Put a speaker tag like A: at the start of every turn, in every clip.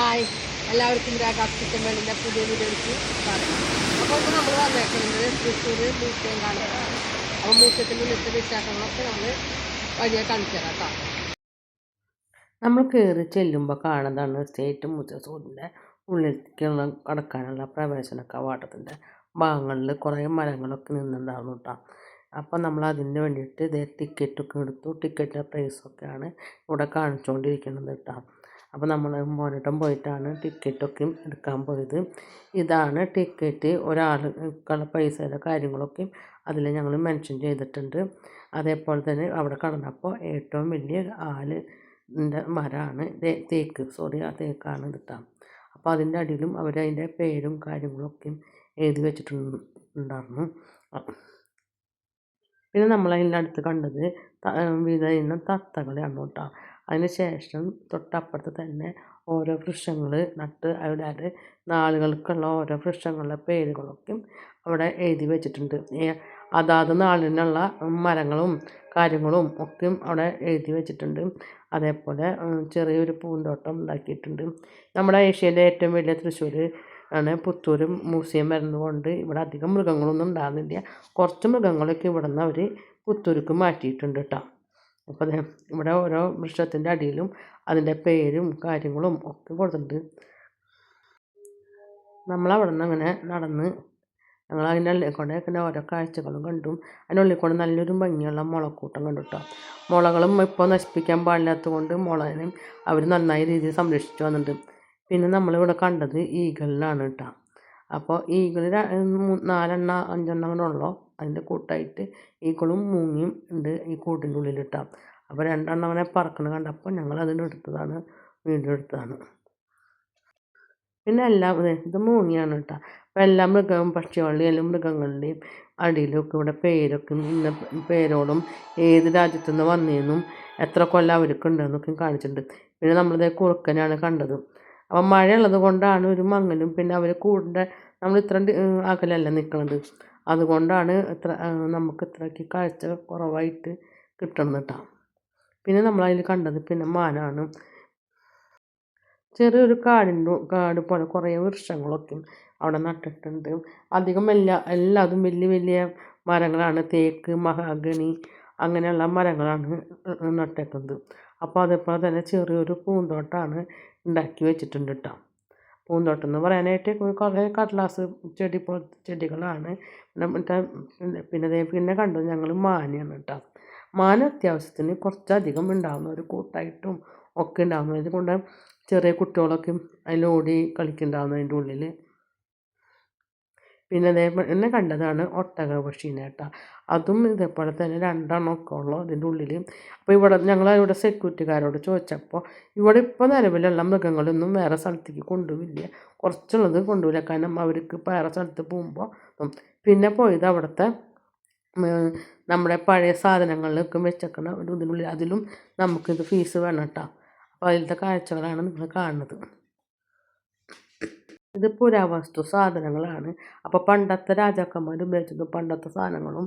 A: Hi എല്ലാവർക്കും ragas kitchen വേളിന്റെ പുതിയ വീഡിയോയ്ക്ക് സ്വാഗതം. അപ്പോൾ ഇപ്പോൾ നമ്മൾ വന്നേക്കുന്നത് തൃശ്ശൂർ മ്യൂസിയം കാണാനാണ് അപ്പോൾ മ്യൂസിയത്തിന്റെ ഉള്ളിലത്തെ വിശേഷങ്ങളൊക്കെ നമ്മൾ വഴിയെ കാണിച്ചു തരാം കേട്ടോ.
B: നമ്മൾ കയറി ചെല്ലുമ്പോൾ കാണുന്നതാണ് സ്റ്റേറ്റ് മ്യൂസിയത്തിന്റെ ഉള്ളിലേക്കുള്ള കടക്കാനുള്ള പ്രവേശന കവാടത്തിന്റെ ഭാഗങ്ങളിൽ കുറേ മരങ്ങളൊക്കെ നിന്നുണ്ടായിരുന്നു കേട്ടോ. അപ്പം നമ്മൾ അതിന് വേണ്ടിയിട്ട് ഇതേ ടിക്കറ്റൊക്കെ എടുത്തു. ടിക്കറ്റിന്റെ പ്രൈസൊക്കെയാണ് ഇവിടെ കാണിച്ചുകൊണ്ടിരിക്കുന്നത് കേട്ടോ. അപ്പോൾ നമ്മൾ മോനോട്ടം പോയിട്ടാണ് ടിക്കറ്റൊക്കെ എടുക്കാൻ പോയത്. ഇതാണ് ടിക്കറ്റ് ഒരാൾക്കുള്ള പൈസയുടെ കാര്യങ്ങളൊക്കെ അതിൽ ഞങ്ങൾ മെൻഷൻ ചെയ്തിട്ടുണ്ട്. അതേപോലെ തന്നെ അവിടെ കടന്നപ്പോൾ ഏറ്റവും വലിയ ആലിന്റെ മരമാണ് തേക്ക് സോറി ആ തേക്കാണ് കിട്ടാം അപ്പോൾ അതിന്റെ അടിയിലും അവർ അതിന്റെ പേരും കാര്യങ്ങളൊക്കെ എഴുതി വെച്ചിട്ടുണ്ടായിരുന്നു. പിന്നെ നമ്മൾ അതിന്റെ അടുത്ത് കണ്ടത് വിധ ഇന്ന തത്തകളെയാണ് കേട്ടോ. അതിന് ശേഷം തൊട്ടപ്പുറത്ത് തന്നെ ഓരോ വൃക്ഷങ്ങൾ നട്ട് അവിടെ നാളുകൾക്കുള്ള ഓരോ വൃക്ഷങ്ങളുടെ പേരുകളൊക്കെ അവിടെ എഴുതി വെച്ചിട്ടുണ്ട്. അതാത് നാളിനുള്ള മരങ്ങളും കാര്യങ്ങളും ഒക്കെ അവിടെ എഴുതി വെച്ചിട്ടുണ്ട്. അതേപോലെ ചെറിയൊരു പൂന്തോട്ടം ഉണ്ടാക്കിയിട്ടുണ്ട്. നമ്മുടെ ഏഷ്യയിലെ ഏറ്റവും വലിയ തൃശ്ശൂർ ആണ് പുത്തൂർ മ്യൂസിയം വരുന്നതുകൊണ്ട് ഇവിടെ അധികം മൃഗങ്ങളൊന്നും ഉണ്ടാകുന്നില്ല കുറച്ച് മൃഗങ്ങളൊക്കെ ഇവിടെ നിന്ന് അവർ പുത്തൂർക്ക് മാറ്റിയിട്ടുണ്ട് കേട്ടോ അപ്പോൾ അത് ഇവിടെ ഓരോ വൃക്ഷത്തിന്റെ അടിയിലും അതിന്റെ പേരും കാര്യങ്ങളും ഒക്കെ കൊടുത്തിട്ടുണ്ട്. നമ്മളവിടെ നിന്ന് അങ്ങനെ നടന്ന് ഞങ്ങൾ അതിന്റെ ഉള്ളിൽ കൊണ്ട് അതിന്റെ ഓരോ കാഴ്ചകളും കണ്ടു അതിന്റെ ഉള്ളിൽ കൊണ്ട് നല്ലൊരു ഭംഗിയുള്ള മുളക്കൂട്ടം കണ്ടു കേട്ടോ മുളകളും ഇപ്പോൾ നശിപ്പിക്കാൻ പാടില്ലാത്തത് കൊണ്ട് മുളകിനെ അവർ നന്നായി രീതിയിൽ സംരക്ഷിച്ചു വന്നിട്ടുണ്ട്. പിന്നെ നമ്മളിവിടെ കണ്ടത് ഈഗളിലാണ് കേട്ടോ അപ്പോൾ ഈഗിൾ നാലെണ്ണ അഞ്ചെണ്ണം അങ്ങനെ ഉള്ളൂ അതിന്റെ കൂട്ടായിട്ട് ഈക്കളും മൂങ്ങിയും ഉണ്ട് ഈ കൂട്ടിന്റെ ഉള്ളിൽ കേട്ടോ അപ്പോൾ രണ്ടെണ്ണം അവനെ പറക്കണ കണ്ടപ്പോൾ ഞങ്ങൾ അതിന്റെ എടുത്തതാണ് വീണ്ടും എടുത്തതാണ് പിന്നെ എല്ലാം ഇത് മൂങ്ങിയാണ് കേട്ടോ. അപ്പോൾ എല്ലാ മൃഗവും പക്ഷികളുടെയും മൃഗങ്ങളുടെയും അടിയിലൊക്കെ ഇവിടെ പേരൊക്കെ ഇന്ന പേരോടും ഏത് രാജ്യത്തു നിന്ന് വന്നേന്നും എത്ര കൊല്ലം അവർക്ക് ഉണ്ടെന്നൊക്കെ കാണിച്ചിട്ടുണ്ട്. പിന്നെ നമ്മളിത് കുറുക്കനാണ് കണ്ടത്. അപ്പം മഴയുള്ളത് കൊണ്ടാണ് ഒരു മങ്ങലും പിന്നെ അവർ കൂടെ നമ്മൾ ഇത്ര അകലല്ല നിൽക്കുന്നത് അതുകൊണ്ടാണ് ഇത്ര നമുക്ക് ഇത്രയ്ക്ക് കാഴ്ച കുറവായിട്ട് കിട്ടണം കേട്ടോ പിന്നെ നമ്മളതിൽ കണ്ടത് പിന്നെ മാനാണ്. ചെറിയൊരു കാടിന്റെ കാട് പോലെ കുറേ വൃക്ഷങ്ങളൊക്കെ അവിടെ നട്ടിട്ടുണ്ട്. അധികം എല്ലാ എല്ലാതും വലിയ വലിയ മരങ്ങളാണ്. തേക്ക് മഹാഗണി അങ്ങനെയുള്ള മരങ്ങളാണ് നട്ടേക്കുന്നത് അപ്പോൾ അതേപോലെ തന്നെ ചെറിയൊരു പൂന്തോട്ടമാണ് ഉണ്ടാക്കി വെച്ചിട്ടുണ്ട് കേട്ടോ പൂന്തോട്ടം എന്ന് പറയാനായിട്ട് കുറേ കടലാസ് ചെടി പോലത്തെ ചെടികളാണ്. മറ്റേ പിന്നെ പിന്നെ കണ്ടു ഞങ്ങൾ മാനയാണ് കേട്ടോ മാന അത്യാവശ്യത്തിന് കുറച്ചധികം ഉണ്ടാകുന്ന ഒരു കൂട്ടായിട്ടും ഒക്കെ ഉണ്ടാകുന്നത് കൊണ്ട് ചെറിയ കുട്ടികളൊക്കെ അതിലോടി കളിക്കുന്നുണ്ടാകുന്നു അതിന്റെ ഉള്ളിൽ പിന്നെ അതേപോലെ കണ്ടതാണ് ഒട്ടക പക്ഷീനെ കേട്ടോ. അതും ഇതേപോലെ തന്നെ രണ്ടെണ്ണമൊക്കെ ഉള്ളു അതിന്റെ ഉള്ളിൽ അപ്പോൾ ഇവിടെ ഞങ്ങൾ ഇവിടെ സെക്യൂരിറ്റിക്കാരോട് ചോദിച്ചപ്പോൾ ഇവിടെ ഇപ്പോൾ നിലവിലുള്ള മൃഗങ്ങളൊന്നും വേറെ സ്ഥലത്തേക്ക് കൊണ്ടുപോയില്ല കുറച്ചുള്ളത് കൊണ്ടുപോയില്ല കാരണം അവർക്ക് വേറെ സ്ഥലത്ത് പോകുമ്പോൾ പിന്നെ പോയത് അവിടുത്തെ നമ്മുടെ പഴയ സാധനങ്ങളിലൊക്കെ വെച്ചേക്കണ ഒരു ഇതിനുള്ളിൽ അതിലും നമുക്കിത് ഫീസ് വേണം കേട്ടോ. അപ്പോൾ അതിലത്തെ കാഴ്ചകളാണ് നിങ്ങൾ കാണുന്നത്. ഇത് പുരാവസ്തു സാധനങ്ങളാണ്. അപ്പോൾ പണ്ടത്തെ രാജാക്കന്മാർ ഉപയോഗിച്ചതും പണ്ടത്തെ സാധനങ്ങളും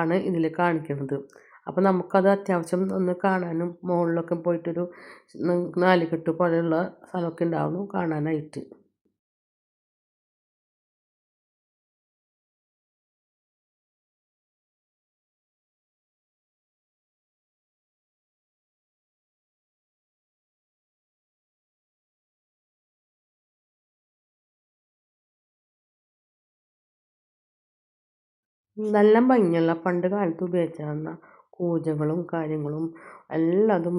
B: ആണ് ഇതിൽ കാണിക്കുന്നത്. അപ്പോൾ നമുക്കത് അത്യാവശ്യം ഒന്ന് കാണാനും മുകളിലൊക്കെ പോയിട്ടൊരു നാലുകെട്ട് പോലെയുള്ള സ്ഥലമൊക്കെ ഉണ്ടാവുന്നു കാണാനായിട്ട്. നല്ല ഭംഗിയുള്ള പണ്ട് കാലത്ത് ഉപയോഗിച്ചിരുന്ന കൂജകളും കാര്യങ്ങളും എല്ലാതും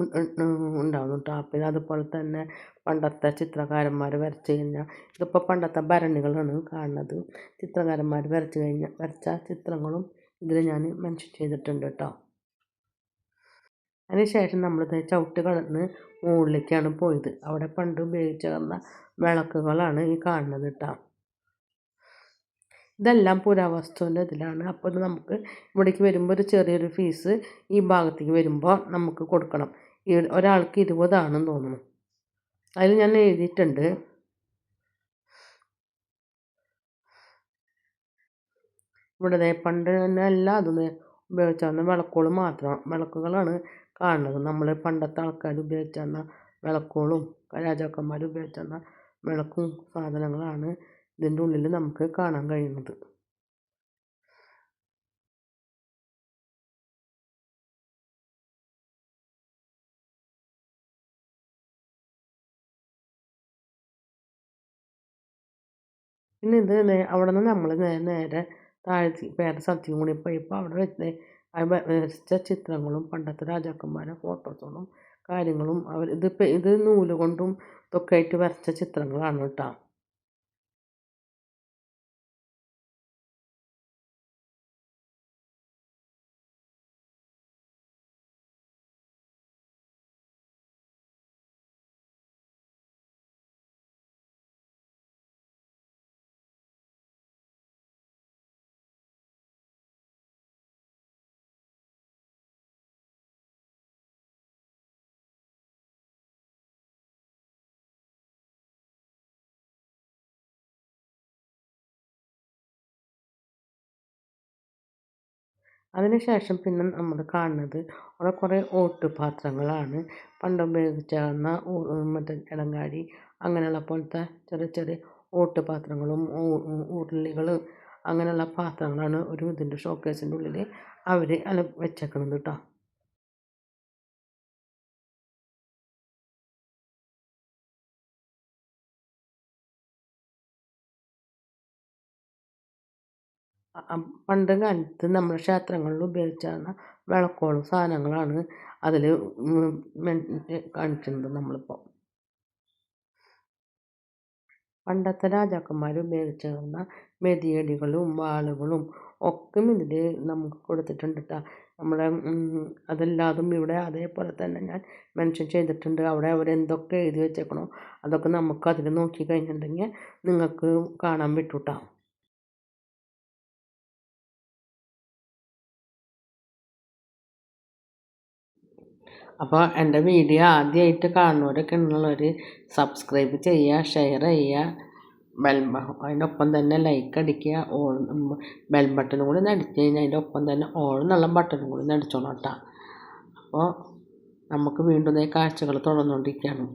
B: ഉണ്ടാകും പിന്നെ അതുപോലെ തന്നെ പണ്ടത്തെ ചിത്രകാരന്മാർ വരച്ച് കഴിഞ്ഞാൽ ഇതിപ്പോൾ പണ്ടത്തെ ഭരണികളാണ് കാണുന്നത്. ചിത്രകാരന്മാർ വരച്ച് കഴിഞ്ഞാൽ വരച്ച ചിത്രങ്ങളും ഇതിൽ ഞാൻ മെൻഷൻ ചെയ്തിട്ടുണ്ട് കേട്ടോ അതിനുശേഷം നമ്മളിത് ചവിട്ട് കളർന്ന് മുകളിലേക്കാണ് പോയത്. അവിടെ പണ്ട് ഉപയോഗിച്ചിരുന്ന വിളക്കുകളാണ് ഈ കാണുന്നത് കേട്ടോ ഇതെല്ലാം പുരാവസ്തുവിന്റെ ഇതിലാണ്. അപ്പോൾ ഇത് നമുക്ക് ഇവിടേക്ക് വരുമ്പോൾ ഒരു ചെറിയൊരു ഫീസ് ഈ ഭാഗത്തേക്ക് വരുമ്പോൾ നമുക്ക് കൊടുക്കണം. ഒരാൾക്ക് ഇരുപതാണെന്ന് തോന്നുന്നു. അതിൽ ഞാൻ എഴുതിയിട്ടുണ്ട്. ഇവിടെ പണ്ട് തന്നെ എല്ലാ അതും ഉപയോഗിച്ചാൽ വിളക്കുകൾ മാത്രം വിളക്കുകളാണ് കാണുന്നത്. നമ്മൾ പണ്ടത്തെ ആൾക്കാർ ഉപയോഗിച്ചിരുന്ന വിളക്കുകളും രാജാക്കന്മാർ ഉപയോഗിച്ചിരുന്ന വിളക്കും സാധനങ്ങളാണ് ഇതിന്റെ ഉള്ളിൽ നമുക്ക് കാണാൻ കഴിയുന്നത്. പിന്നെ ഇത് അവിടെ നിന്ന് നമ്മൾ നേരെ താഴ്ത്തി വേറെ സ്ഥലത്തേക്കും കൂടി പോയപ്പോൾ അവിടെ വെച്ച് വരച്ച ചിത്രങ്ങളും പണ്ടത്തെ രാജാക്കന്മാരുടെ ഫോട്ടോസുകളും കാര്യങ്ങളും അവർ ഇത് ഇത് നൂൽ കൊണ്ടും ഇതൊക്കെ ആയിട്ട് വരച്ച ചിത്രങ്ങളാണ് കേട്ടോ. അതിന് ശേഷം പിന്നെ നമ്മൾ കാണുന്നത് അവിടെ കുറേ ഓട്ടുപാത്രങ്ങളാണ്. പണ്ട് ഉപയോഗിച്ചിരുന്ന മറ്റേ ഇടങ്ങാഴി അങ്ങനെയുള്ള പോലത്തെ ചെറിയ ചെറിയ ഓട്ടുപാത്രങ്ങളും ഉരുളികൾ അങ്ങനെയുള്ള പാത്രങ്ങളാണ് ഒരു ഇതിന്റെ ഷോക്കേസിന്റെ ഉള്ളിൽ അവർ അല വെച്ചേക്കുന്നത് കേട്ടോ പണ്ട് കാലത്ത് നമ്മുടെ ക്ഷേത്രങ്ങളിൽ ഉപയോഗിച്ചിരുന്ന വിളക്കുകളും സാധനങ്ങളാണ് അതിൽ കാണിക്കുന്നത് നമ്മളിപ്പോൾ പണ്ടത്തെ രാജാക്കന്മാർ ഉപയോഗിച്ചിരുന്ന മെതിയടികളും വാളുകളും ഒക്കെ ഇതിൽ നമുക്ക് കൊടുത്തിട്ടുണ്ട് കേട്ടോ നമ്മുടെ അതെല്ലാതും ഇവിടെ അതേപോലെ തന്നെ ഞാൻ മെൻഷൻ ചെയ്തിട്ടുണ്ട്. അവിടെ അവരെന്തൊക്കെ എഴുതി വെച്ചേക്കണോ അതൊക്കെ നമുക്ക് അതിൽ നോക്കി കഴിഞ്ഞിട്ടുണ്ടെങ്കിൽ നിങ്ങൾക്ക് കാണാൻ പറ്റും അപ്പോൾ എന്റെ വീഡിയോ ആദ്യമായിട്ട് കാണുന്നവരൊക്കെ ഉള്ളവർ സബ്സ്ക്രൈബ് ചെയ്യുക ഷെയർ ചെയ്യുക ബെൽ അതിനൊപ്പം തന്നെ ലൈക്ക് അടിക്കുക ഓൾ ബെൽ ബട്ടണും കൂടി നടിച്ചു കഴിഞ്ഞാൽ അതിന്റെ ഒപ്പം തന്നെ ഓൾ എന്നുള്ള ബട്ടണും കൂടി നടിച്ചോളാം കേട്ടോ. അപ്പോൾ നമുക്ക് വീണ്ടും കാഴ്ചകൾ തുടർന്നുകൊണ്ടിരിക്കുകയാണ്.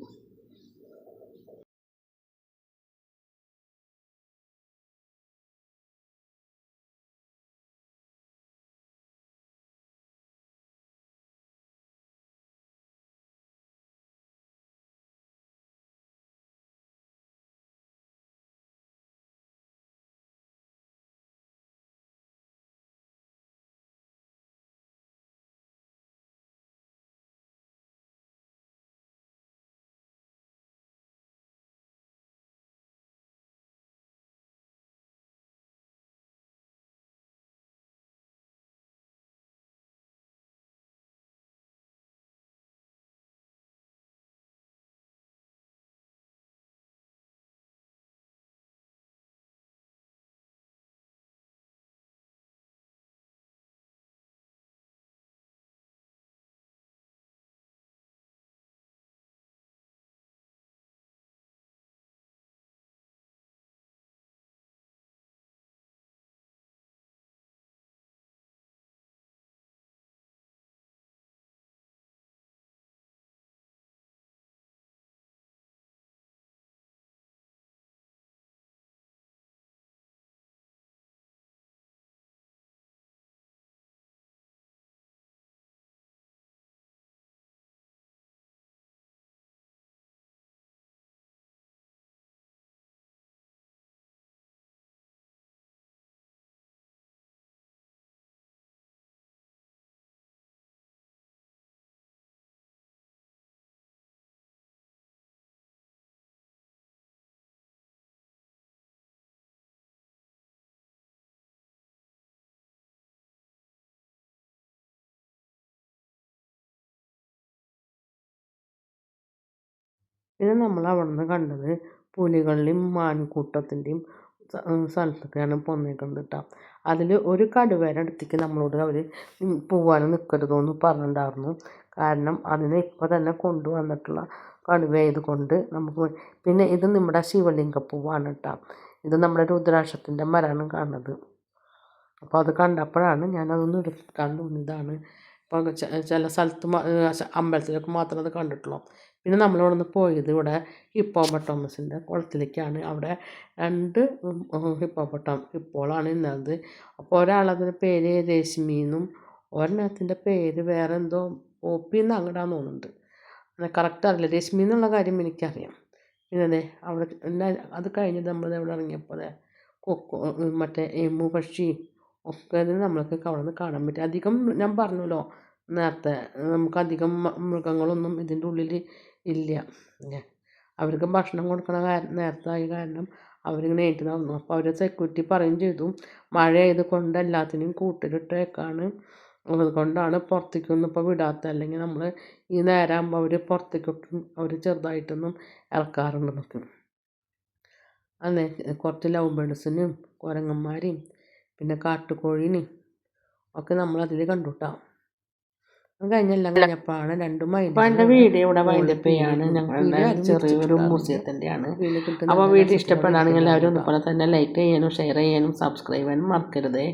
B: പിന്നെ നമ്മൾ അവിടെ നിന്ന് കണ്ടത് പുലികളുടെയും മാൻകൂട്ടത്തിന്റെയും സ്ഥലത്തൊക്കെയാണ് പോന്നേക്കുന്നത് കേട്ടോ അതിൽ ഒരു കടുവേടെ അടുത്തേക്ക് നമ്മളോട് അവർ പോവാൻ നിൽക്കരുതെന്ന് പറഞ്ഞിട്ടുണ്ടായിരുന്നു. കാരണം അതിനെ ഇപ്പോൾ തന്നെ കൊണ്ടുവന്നിട്ടുള്ള കടുവയത് കൊണ്ട് നമുക്ക് പിന്നെ ഇത് നമ്മുടെ ശിവലിംഗപ്പൂവാണ് കേട്ടോ ഇത് നമ്മുടെ രുദ്രാക്ഷത്തിന്റെ മരമാണ് കാണുന്നത്. അപ്പോൾ അത് കണ്ടപ്പോഴാണ് ഞാനതൊന്ന് എടുക്കാൻ തോന്നിയതാണ്. ഇപ്പോൾ ചില സ്ഥലത്ത് അമ്പലത്തിലൊക്കെ മാത്രമേ അത് കണ്ടിട്ടുള്ളൂ. പിന്നെ നമ്മളവിടുന്ന് പോയത് ഇവിടെ ഹിപ്പോപട്ടോമസിന്റെ കുളത്തിലേക്കാണ്. അവിടെ രണ്ട് ഹിപ്പോപട്ടം ഹിപ്പോളാണ് ഇന്നത്. അപ്പോൾ ഒരാളതിന്റെ പേര് രശ്മി എന്നും ഒരെണ്ണത്തിന്റെ പേര് വേറെ എന്തോ പോപ്പി എന്ന് അങ്ങടാന്ന് തോന്നുന്നുണ്ട്. അങ്ങനെ കറക്റ്റ് അറിയില്ല. രശ്മി എന്നുള്ള കാര്യം എനിക്കറിയാം. പിന്നെ അവിടെ അത് കഴിഞ്ഞ് നമ്മൾ അവിടെ ഇറങ്ങിയപ്പോൾ കൊക്കോ മറ്റേ എമു പക്ഷി ഒക്കെ നമ്മൾക്ക് അവിടെ നിന്ന് കാണാൻ പറ്റും. അധികം ഞാൻ പറഞ്ഞല്ലോ നേരത്തെ നമുക്കധികം മൃഗങ്ങളൊന്നും ഇതിന്റെ ഉള്ളിൽ ഇല്ല. അവർക്കും ഭക്ഷണം കൊടുക്കണ കാരണം നേരത്തായ കാരണം അവരിങ്ങനെ ഏറ്റു നടന്നു. അപ്പോൾ അവർ സെക്യൂരിറ്റി പറയും ചെയ്തു മഴയായത് കൊണ്ട് എല്ലാത്തിനെയും കൂട്ടിലിട്ടേക്കാണ്. അതുകൊണ്ടാണ് പുറത്തേക്കൊന്നും ഇപ്പോൾ വിടാത്ത. അല്ലെങ്കിൽ നമ്മൾ ഈ നേരമാകുമ്പോൾ അവർ പുറത്തേക്കൊട്ടും അവർ ചെറുതായിട്ടൊന്നും ഇറക്കാറുണ്ട് നമുക്ക് അതെ കുറച്ച് ലവ് ബേഡ്സിനും കുരങ്ങന്മാരെയും പിന്നെ കാട്ടുകോഴീനെയും ഒക്കെ നമ്മളതിൽ കണ്ടുട്ടാം കഴിഞ്ഞെല്ലാം കഴിഞ്ഞപ്പോഴാണ് രണ്ട്
C: അപ്പോൾ എന്റെ വീഡിയോ ഇവിടെ വൈൻഡപ്പ് ചെയ്യാണ്. ഞങ്ങളുടെ ചെറിയൊരു മ്യൂസിയത്തിന്റെയാണ് അപ്പോൾ വീഡിയോ ഇഷ്ടപ്പെടുകയാണെങ്കിൽ എല്ലാവരും ഇതുപോലെ തന്നെ ലൈക്ക് ചെയ്യാനും ഷെയർ ചെയ്യാനും സബ്സ്ക്രൈബ് ചെയ്യാനും മറക്കരുതേ.